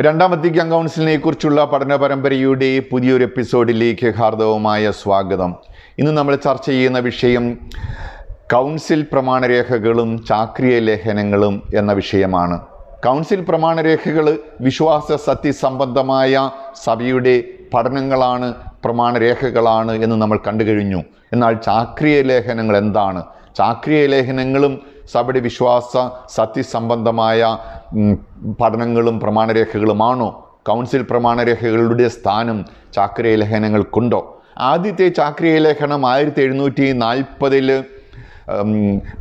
രണ്ടാം വത്തിക്കാൻ കൗൺസിലിനെ കുറിച്ചുള്ള പഠന പരമ്പരയുടെ പുതിയൊരു എപ്പിസോഡിലേക്ക് ഹാർദവമായ സ്വാഗതം. ഇന്ന് നമ്മൾ ചർച്ച ചെയ്യുന്ന വിഷയം കൗൺസിൽ പ്രമാണരേഖകളും ചാക്രിയ ലേഖനങ്ങളും എന്ന വിഷയമാണ്. കൗൺസിൽ പ്രമാണരേഖകൾ വിശ്വാസ സത്യസംബന്ധമായ സഭയുടെ പഠനങ്ങളാണ് പ്രമാണരേഖകളാണ് എന്ന് നമ്മൾ കണ്ടു കഴിഞ്ഞു എന്നാൽ ചാക്രിയ ലേഖനങ്ങൾ എന്താണ്? ചാക്രിയ ലേഖനങ്ങളും സഭയുടെ വിശ്വാസ സത്യസംബന്ധമായ പഠനങ്ങളും പ്രമാണരേഖകളുമാണോ? കൗൺസിൽ പ്രമാണരേഖകളുടെ സ്ഥാനം ചാക്രിയ ലേഖനങ്ങൾക്കുണ്ടോ? ആദ്യത്തെ ചാക്രിയ ലേഖനം ആയിരത്തി എഴുന്നൂറ്റി നാൽപ്പതിൽ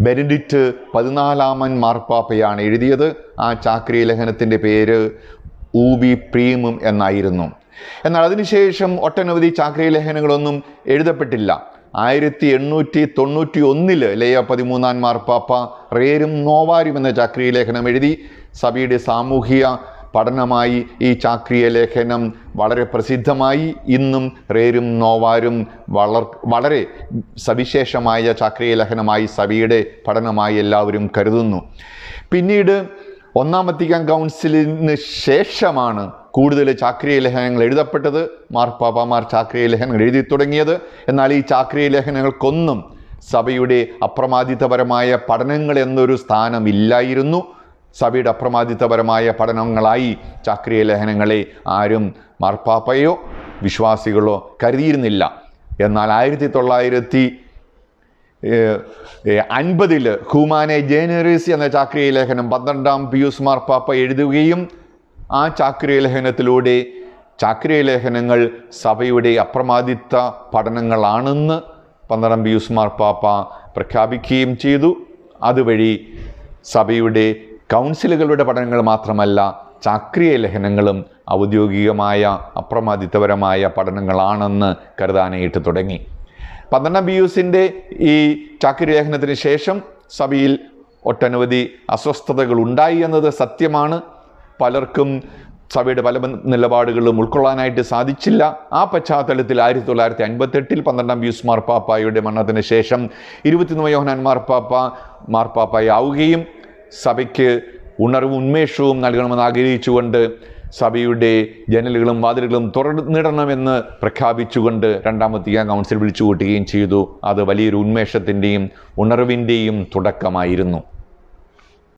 ബെനഡിറ്റ് പതിനാലാമൻ മാർപ്പാപ്പയാണ് എഴുതിയത്. ആ ചാക്രിയ ലേഖനത്തിന്റെ പേര് ഊബി പ്രീമും എന്നായിരുന്നു. എന്നാൽ അതിനുശേഷം ഒട്ടനവധി ചാക്രിയ ലേഖനങ്ങളൊന്നും എഴുതപ്പെട്ടില്ല. ആയിരത്തി എണ്ണൂറ്റി തൊണ്ണൂറ്റി ഒന്നിൽ ലേയ പതിമൂന്നാം മാർപ്പാപ്പ റേരും നോവാരും എന്ന ചാക്രിയ ലേഖനം എഴുതി. സഭയുടെ സാമൂഹിക പഠനമായി ഈ ചാക്രിയ ലേഖനം വളരെ പ്രസിദ്ധമായി. ഇന്നും റേരും നോവാരും വളർ വളരെ സവിശേഷമായ ചാക്രിയ ലേഖനമായി സഭയുടെ പഠനമായി എല്ലാവരും കരുതുന്നു. പിന്നീട് ഒന്നാം വത്തിക്കാൻ കൗൺസിലിന് ശേഷമാണ് കൂടുതൽ ചാക്രിയ ലേഖനങ്ങൾ എഴുതപ്പെട്ടത്. മാർപ്പാപ്പമാർ ചാക്രിയ ലേഖനങ്ങൾ എഴുതി തുടങ്ങിയത്. എന്നാൽ ഈ ചാക്രിയ ലേഖനങ്ങൾക്കൊന്നും സഭയുടെ അപ്രമാദിത്തപരമായ പഠനങ്ങൾ എന്നൊരു സ്ഥാനമില്ലായിരുന്നു. സഭയുടെ അപ്രമാദിത്തപരമായ പഠനങ്ങളായി ചാക്രിയ ലേഖനങ്ങളെ ആരും മാർപ്പാപ്പയോ വിശ്വാസികളോ കരുതിയിരുന്നില്ല. എന്നാൽ ആയിരത്തി തൊള്ളായിരത്തി അൻപതിൽ ഹൂമാനെ ജേനറീസ് എന്ന ചാക്രിയ ലേഖനം പന്ത്രണ്ടാം പിയൂസ് പാപ്പ എഴുതുകയും ആ ചാക്രിയ ലേഖനത്തിലൂടെ ചാക്രിയ ലേഖനങ്ങൾ സഭയുടെ അപ്രമാദിത്വ പഠനങ്ങളാണെന്ന് പന്ത്രണ്ടാം പിയൂസ് പാപ്പ പ്രഖ്യാപിക്കുകയും ചെയ്തു. അതുവഴി സഭയുടെ കൗൺസിലുകളുടെ പഠനങ്ങൾ മാത്രമല്ല ചാക്രിയ ലേഖനങ്ങളും ഔദ്യോഗികമായ അപ്രമാദിത്വപരമായ പഠനങ്ങളാണെന്ന് കരുതാനായിട്ട് തുടങ്ങി. പന്ത്രണ്ടാം പിയൂസിന്റെ ഈ ലേഖനത്തിന് ശേഷം സഭയിൽ ഒട്ടനവധി അസ്വസ്ഥതകൾ ഉണ്ടായി എന്നത് സത്യമാണ്. പലർക്കും സഭയുടെ പല നിലപാടുകളും ഉൾക്കൊള്ളാനായിട്ട് സാധിച്ചില്ല. ആ പശ്ചാത്തലത്തിൽ ആയിരത്തി തൊള്ളായിരത്തി അൻപത്തെട്ടിൽ പന്ത്രണ്ടാം ബ്യൂസ് മാർപ്പാപ്പായുടെ മരണത്തിന് ശേഷം ഇരുപത്തിനൊന്ന് യോഹനാൻ മാർപ്പാപ്പ മാർപ്പാപ്പായി ആവുകയും സഭയ്ക്ക് ഉണർവും ഉന്മേഷവും നൽകണമെന്ന് ആഗ്രഹിച്ചുകൊണ്ട് സഭയുടെ ജനലുകളും വാതിലുകളും തുറന്നിടണമെന്ന് പ്രഖ്യാപിച്ചുകൊണ്ട് രണ്ടാമത്തെ കൗൺസിൽ വിളിച്ചു കൂട്ടുകയും ചെയ്തു. അത് വലിയൊരു ഉന്മേഷത്തിന്റെയും ഉണർവിന്റെയും തുടക്കമായിരുന്നു.